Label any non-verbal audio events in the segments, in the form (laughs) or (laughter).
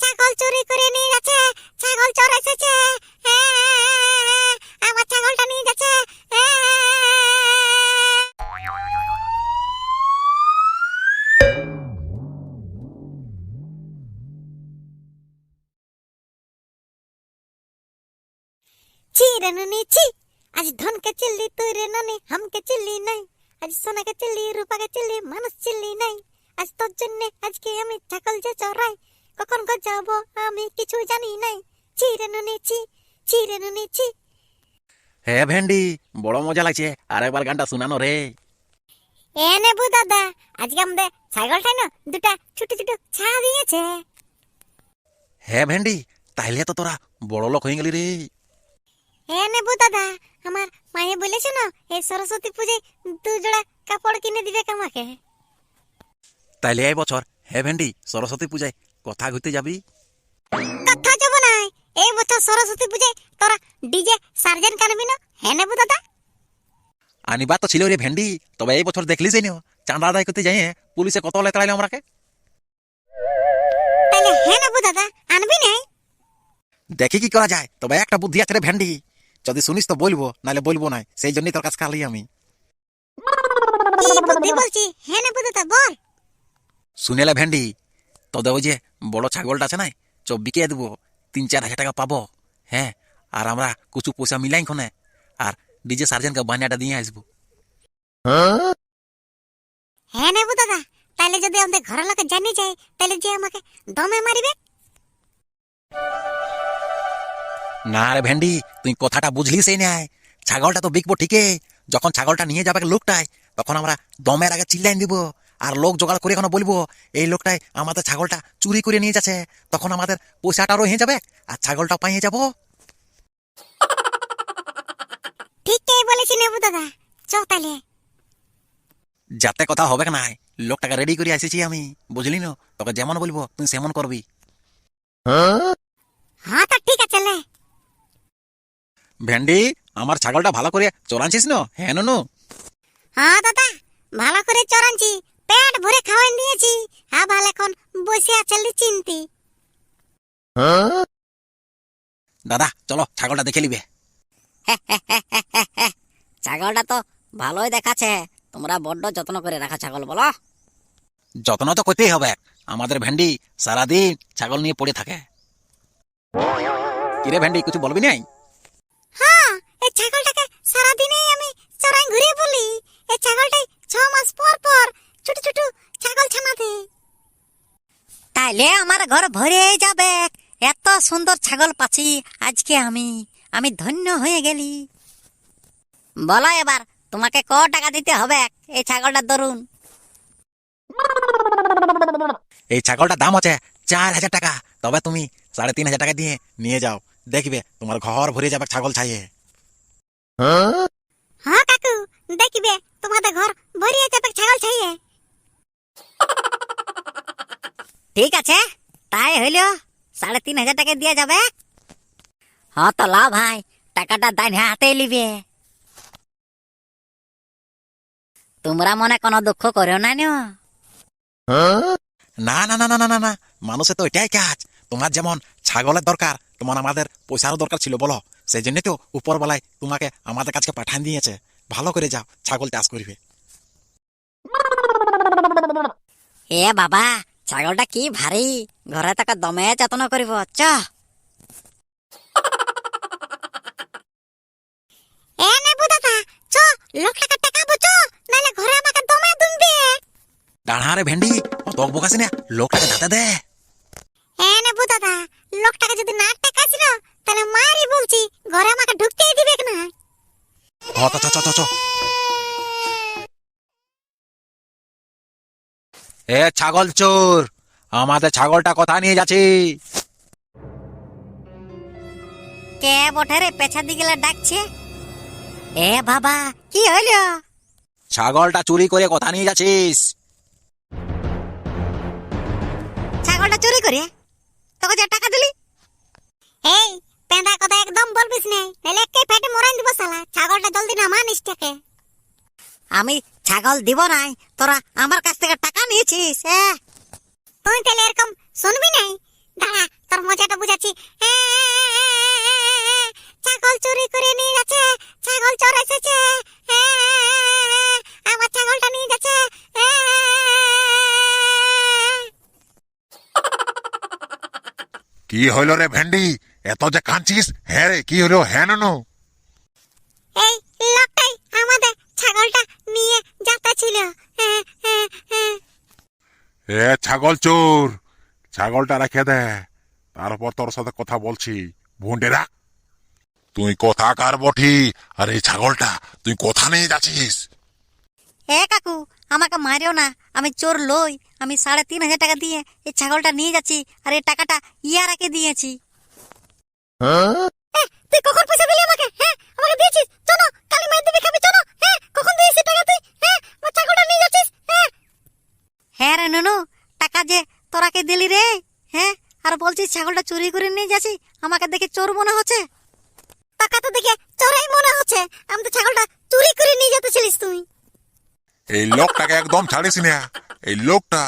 ছাগল চুরি করে নিয়ে যাচ্ছে ছাগল চোর এসেছে আমার ছাগলটা নিয়ে যাচ্ছে ছি রে নুনি ছি আজ ধনকে চিল্লি তুই রে ননি হামকে চিল্লি নাই আজ সোনাকে চিল্লি রূপাকে চিল্লি মানুষ চিল্লি নাই আজ তোর জন্য আজকে আমি ছাগল যে চড়াই কখন গো যাব আমি কিছু জানি নাই। ছি রে নুনি ছি ছি রে নুনি হ্যাঁ ভেন্ডি বড় মজা লাগছে আর একবার গানটা শোনানো রে। এ নেবু দাদা আজকে আমাদের ছাগলটা না দুটা ছোট ছোট ছা দিয়েছে। হ্যাঁ ভেন্ডি তাইলে তো তোরা বড় লোক হয়ে গেলি রে। এ নেবু দাদা আমার মায়ে বলেছে না এই সরস্বতী পুজোয় দু জোড়া কাপড় কিনে দিবে আমাকে তাইলে এই বছর হ্যাঁ ভেন্ডি সরস্বতী পূজায় কথা ঘুরতে যাবি? কথা যাব নাই। এই বছর সরস্বতী পূজায় তোরা ডিজে সার্জেন কানবি না? হ্যাঁ নেবু দাদা। আনিবার তো ছিল রে ভেন্ডি তবে এই বছর দেখলি যাই চাঁদা আদায় করতে যাই পুলিশে কত লেতাড়াইলো আমরাকে তাহলে হ্যাঁ নেবু দাদা আনবি নাই? দেখি কি করা যায় তবে একটা বুদ্ধি আছে রে ভেন্ডি। যদি শুনিস তো বলব নাহলে বলব না সেই জন্যই তোর কাছে কালি আমি। কি বুদ্ধি বলছি? হ্যাঁ নেবু দাদা বল। শুনেলে ভেন্ডি তোদের ওই যে বড় ছাগলটা আছে না চ বিকে দেবো তিন চার হাজার টাকা পাবো। হ্যাঁ আর আমরা কিছু পয়সা মিলাই খনে আর ডিজে সার্জেনকে বানিয়াটা দিয়ে আসব। হ্যাঁ নেবু দাদা। তাহলে যদি আমাদের ঘরের লোকে জানি যায় তাহলে যে আমাকে দমে মারিবে। না রে ভেন্ডি তুই কথাটা বুঝলি সেই নাই ছাগলটা তো বিকবো ঠিকই যখন ছাগলটা নিয়ে যাবে লোকটাই তখন আমরা দমের আগে চিল্লাইন দিব। আর লোক জোগাড় করে এখনও বলব এই লোকটাই আমাদের ছাগলটা চুরি করে নিয়ে যাচ্ছে। তখন আমাদের পয়সাটারও হয়ে যাবে আর ছাগলটা পাইয়ে যাব। ঠিকই বলেছি নেবু দাদা। চ তাহলে। যাতে কথা হবে না লোকটাকে রেডি করে এসেছি আমি বুঝলি না? তোকে যেমন বলব তুই সেমন করবি। হ্যাঁ তা ঠিক আছে লে ভেন্ডি আমার ছাগলটা ভালো করে চড়াচ্ছিস না? হ্যাঁ নু? হ্যাঁ দাদা ভালো করে চড়ানছি। পেট ভরে খাওয়াই দিয়েছি আবার এখন বসে আছে চিনতি দাদা চলো ছাগলটা দেখে নিবে। (laughs) ছাগলটা তো ভালোই দেখাচ্ছে। তোমরা বড্ড যত্ন করে রাখা ছাগল বলো। যত্ন তো করতেই হবে। আমাদের ভেন্ডি সারাদিন ছাগল নিয়ে পড়ে থাকে। কিরে ভেন্ডি কিছু বলবি নাই? হ্যাঁ এই ছাগলটাকে সারাদিনই আমি চড়াই ঘুরে বলি। এই ছাগলটাই ছ মাস পর পর ছোট ছোট ছাগল ছানা তাইলে আমার ঘর ভরে যাবে। এত সুন্দর ছাগল পাচ্ছি আজকে আমি। আমি ধন্য হয়ে গেলি। বলো এবার তোমাকে ক টাকা দিতে হবে? এই ছাগলটার দরুন। এই ছাগলটার দাম আছে চার হাজার টাকা। তবে তুমি সাড়ে তিন হাজার টাকা দিয়ে নিয়ে যাও। দেখবে তোমার ঘর ভরে যাবে ছাগল ছাইয়ে। হ্যাঁ? কাকু দেখিবে তোমাদের ঘর ভরিয়ে যাবে ছাগল ছাইয়ে। ঠিক আছে তাই হইল সাড়ে তিন হাজার টাকা দিয়ে যাবে। হ্যাঁ তো লাভ ভাই টাকাটা দাইন হাতে লিবে তোমরা মনে কোনো দুঃখ করো না নিও। না না না না না না না মানুষের তো এটাই কাজ। তোমার যেমন ছাগলের দরকার তোমার আমাদের পয়সারও দরকার ছিল বলো। সেই জন্য তো উপরবেলায় তোমাকে আমাদের কাছে পাঠান দিয়েছে। ভালো করে যাও ছাগল চাষ করবে। এ বাবা ছাগলটা কি ভারী? ঘরে তাকে দমে যত্ন করিব চ। এ নেবু দাদা চ লোকটাকে টাকাবো চ নাহলে ঘরে আমাকে দমে দুনবে ডাঢ়ারে ভেন্ডি অত বকাসি না লোকটাকে ধাতে দে। এ নেবু দাদা লোকটাকে যদি না টাকাছি না তাহলে মারি বলছি ঘরে আমাকে ঢুকতেই দিবে না। চ চ চ চ। এ ছাগল চোর আমাদের ছাগলটা কথা নিয়ে যাচ্ছি? কে বটে রে পেছা দিগেলা ডাকছে? এ বাবা কি হইল? ছাগলটা চুরি করে কথা নিয়ে যাচ্ছিস? ছাগলটা চুরি করে? তোকে যে টাকা দিলি? এই পেঁদা কথা একদম বলবিস নাই নাহলে একে ফেটে মরাই দিব শালা ছাগলটা জলদি না মানিস টাকে আমি ছাগল দিব নাই তোরা আমার কাছ থেকে নিয়েছিস এ শুনবি নাই দাঁড়া তোর মজাটা বুঝাচ্ছি ছাগল চুরি করে নিয়ে যাচ্ছে ছাগল চোর এসেছে আমার ছাগলটা নিয়ে যাচ্ছে এ। কি হইল রে ভেন্ডি এত যে কাঁদছিস হ্যাঁ রে কি হইল হ্যাঁ ননু এই লোকটাই আমাদের ছাগলটা নিয়ে যাচ্ছিল এ ছাগল চোর। ছাগলটা রেখে দে। তারপর তোর সাথে কথা বলছি। ভুন্ডেরা। তুই কথা কার বটি? আর এই ছাগলটা তুই কোথা নিয়ে যাচ্ছিস? এ কাকু আমাকে মারিও না। আমি চোর লই। আমি সাড়ে তিন হাজার টাকা দিয়ে এই ছাগলটা নিয়ে যাচ্ছি আর এই টাকাটা ইয়ারাকে দিয়েছি। তুই কখন পয়সা দিলি আমাকে? হ্যাঁ? আমাকে দিয়েছিস? চলো কালি মার দিবি খাবি চলো। হ্যাঁ? কখন দিয়েছিস টাকা তুই? হ্যাঁ আমার ছাগলটা নিয়ে যাচ্ছিস হ্যাঁ হ্যাঁ রে নুনু টাকা যে তোরাকে দিলি রে। হ্যাঁ আর বলছিস ছাগলটা চুরি করে নিয়ে যাচ্ছি আমাকে দেখে চোর মনে হচ্ছে? টাকা তো দেখে চোরাই মনে হচ্ছে আমি তো ছাগলটা চুরি করে নিয়ে যেতেছিলিস তুই। এই লোকটাকে একদম ছাড়িস না। এই লোকটা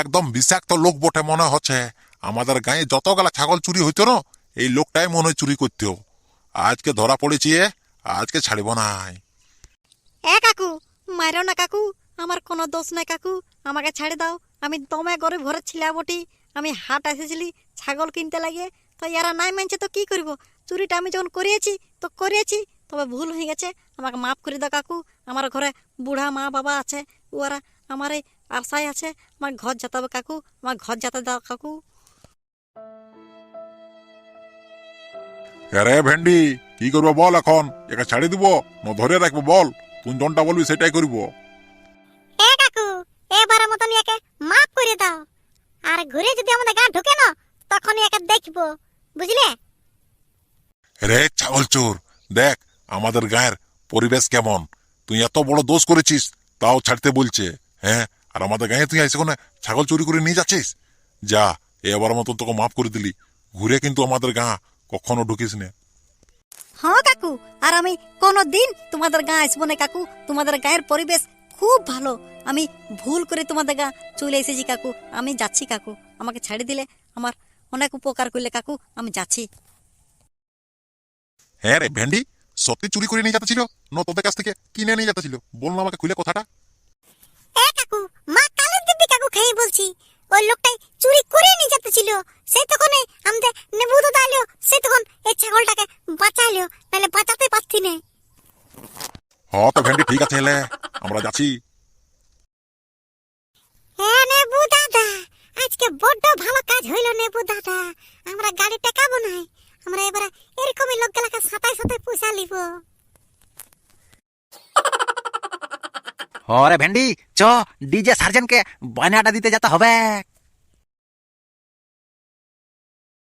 একদম বিষাক্ত লোক বটে মনে হচ্ছে। আমাদের গায়ে যতগুলা ছাগল চুরি হইতো না এই লোকটাই মনে হয় চুরি করতো। আজকে ধরা পড়েছি আজকে ছাড়িব নাই। এ কাকু মারো না কাকু আমার কোনো দোষ নাই, কাকু। আমাকে ছেড়ে দাও। আমি দমে গরিব ঘরে ছিলা বটি আমি হাট এসেছিলি, ছাগল কিনতে লাগে। তো ইয়ারা নাই মানছে, তো কি করব? চুরিটা আমি যখন করিয়েছি, তো করিয়েছি। তবে ভুল হয়ে গেছে। আমাকে মাফ করে দাও, কাকু। আমার ঘরে বুড়া মা বাবা আছে। ওরা আমার এই আশায় আছে। আমার ঘর যেতে কাকু। আমার ঘর যাতে দাও, কাকু। আরে ভেন্ডি, কি করব বল এখন? একে ছাড়ি দিব, না ধরে রাখব বল? তুই জনটা বলবি সেটাই করব। দাও। আর ঘুরে যদি আমাদের গা ঢুকে না তখনই একে দেখব। বুঝলে? রে ছাগল চোর দেখ আমাদের গায়ের পরিবেশ কেমন। তুই এত বড় দোষ করেছিস তাও ছাড়তে বলছে। হ্যাঁ আর আমাদের গায়ে তুই আইসে কোনে? ছাগল চুরি করে নিয়ে যাচ্ছিস? যা এবার মতো তোকে মাফ করে দিলি। ঘুরে কিন্তু আমাদের গা কখনো ঢুকিস না। হ্যাঁ কাকু আর আমি কোনো দিন তোমাদের গা আসব না কাকু। তোমাদের গায়ের পরিবেশ খুব ভালো। আমি ভুল করে তোমার দেখা চলে এসেছি কাকু। আমি যাচ্ছি কাকু। আমাকে ছাড়ে দিলে আমার অনেক উপকার করলে কাকু। আমি যাচ্ছি। হ্যাঁ রে ভেন্ডি সত্যি চুরি করে নিয়ে যেতে ছিল না তোদের কাছ থেকে কিনে নিয়ে যেতে ছিল বল না আমাকে খুলে কথাটা। এ কাকু মা কালের দিব্যি কাকু খেয়ে বলছি ওই লোকটাই চুরি করে নিয়ে যেতেছিল সেই তখন আমাদের নেবু দাদা এলো। সেই তখন এই ছাগলটাকে বাঁচাইলো নাহলে বাঁচাতে পারছি না। হ্যাঁ তো ভেন্ডি ঠিক আছে হেলে আমরা যাচ্ছি হ্যাঁ নেবু দাদা আজকে বড্ড ভালো কাজ হইল নেবু দাদা আমরা নাই। আমরা এবারে এরকমই লোকগুলাকে সাতাই সাতাই পয়সা লিব। হরে ভেন্ডি, চ, ডিজে সার্জেন্টকে বায়নাটা দিতে যেতে হবে।